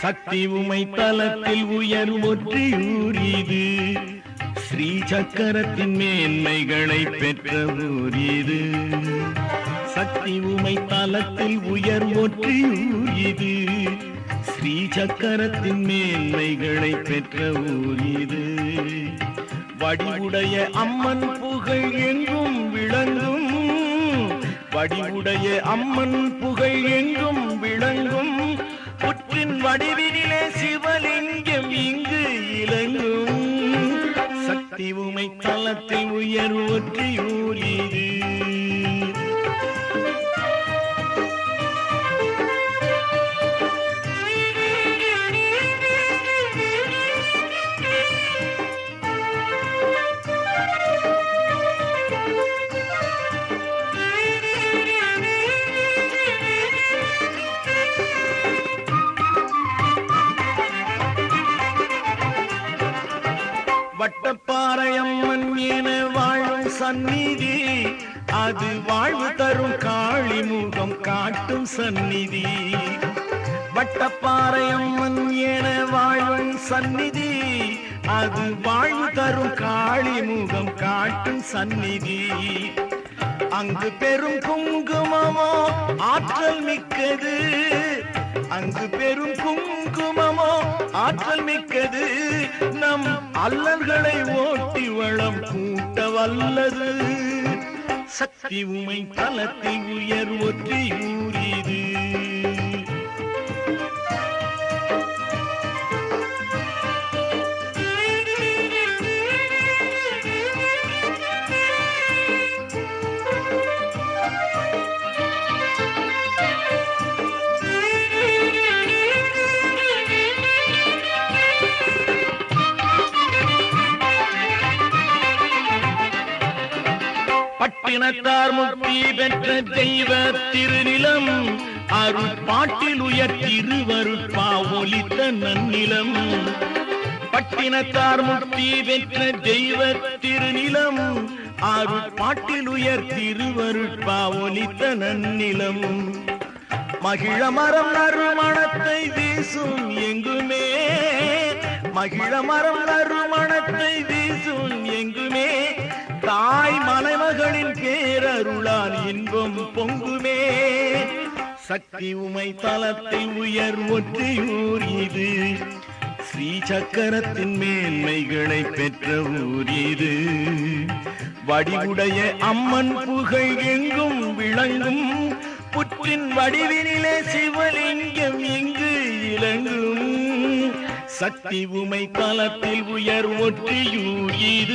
சக்தி உமை தலத்தில் உயர் ஒற்றியூர் இது ஸ்ரீ சக்கரத்தின் மேன்மைகளை பெற்ற ஊர் சக்தி உமை தலத்தில் உயர் ஒற்றியூர் இது ஸ்ரீ சக்கரத்தின் மேன்மைகளை பெற்ற ஊர் வடிவுடைய அம்மன் புகழ் எங்கும் விளங்கும். படிவுடைய அம்மன் புகழ் எங்கும் விளங்கும். புற்றின் வடிவினிலே சிவலிங்கம் இங்கு இலங்கும். சக்தி உமை தளத்தில் உயர் ஒற்றியூர் இது. வட்டப்பாறையம்மன் என வாழும் சந்நிதி. அது வாழ்வு தரும் காளி முகம் காட்டும் சந்நிதி. வட்டப்பாறையம்மன் என வாழும் சந்நிதி. அது வாழ்வு தரும் காளி முகம் காட்டும் சந்நிதி. அங்கு பெரும் குங்குமமோ ஆற்றல் மிக்கது. அங்கு பெரும் குங்குமமோ ஆற்றல் மிக்கது. நம் அல்லல்களை ஓட்டி வளம் கூட்ட வல்லது சக்தி உமை தளத்தை உயர் ஒற்றி ஊறியது. பட்டினத்தார் முக்தி பெற்ற தெய்வ திருநிலம். அருள் பாட்டில் உயர் திருவருட்பா ஒலித்த நன்னிலம். பட்டினத்தார் முக்தி பெற்ற தெய்வ திருநிலம். அருள் பாட்டில் உயர் திருவருட்பா ஒலித்த நன்னிலம். மகிழ மரம் நறுமணத்தை வீசும் எங்குமே. மகிழ மரம் நறுமணத்தை வீசும் எங்குமே. தாய் மலைமகளின் பேரருளால் இன்பம் பொங்குமே. சக்தி உமை தளத்தை உயர் ஒற்றியூர் இது. ஸ்ரீ சக்கரத்தின் மேன்மைகளை பெற்ற ஊர் இது. வடிவுடைய அம்மன் புகழ் எங்கும் விளங்கும். புற்றின் வடிவினிலே சிவலிங்கம் இங்கு இலங்கும். சக்தி உமை தலத்தில் உயர் ஒற்றியூர் இது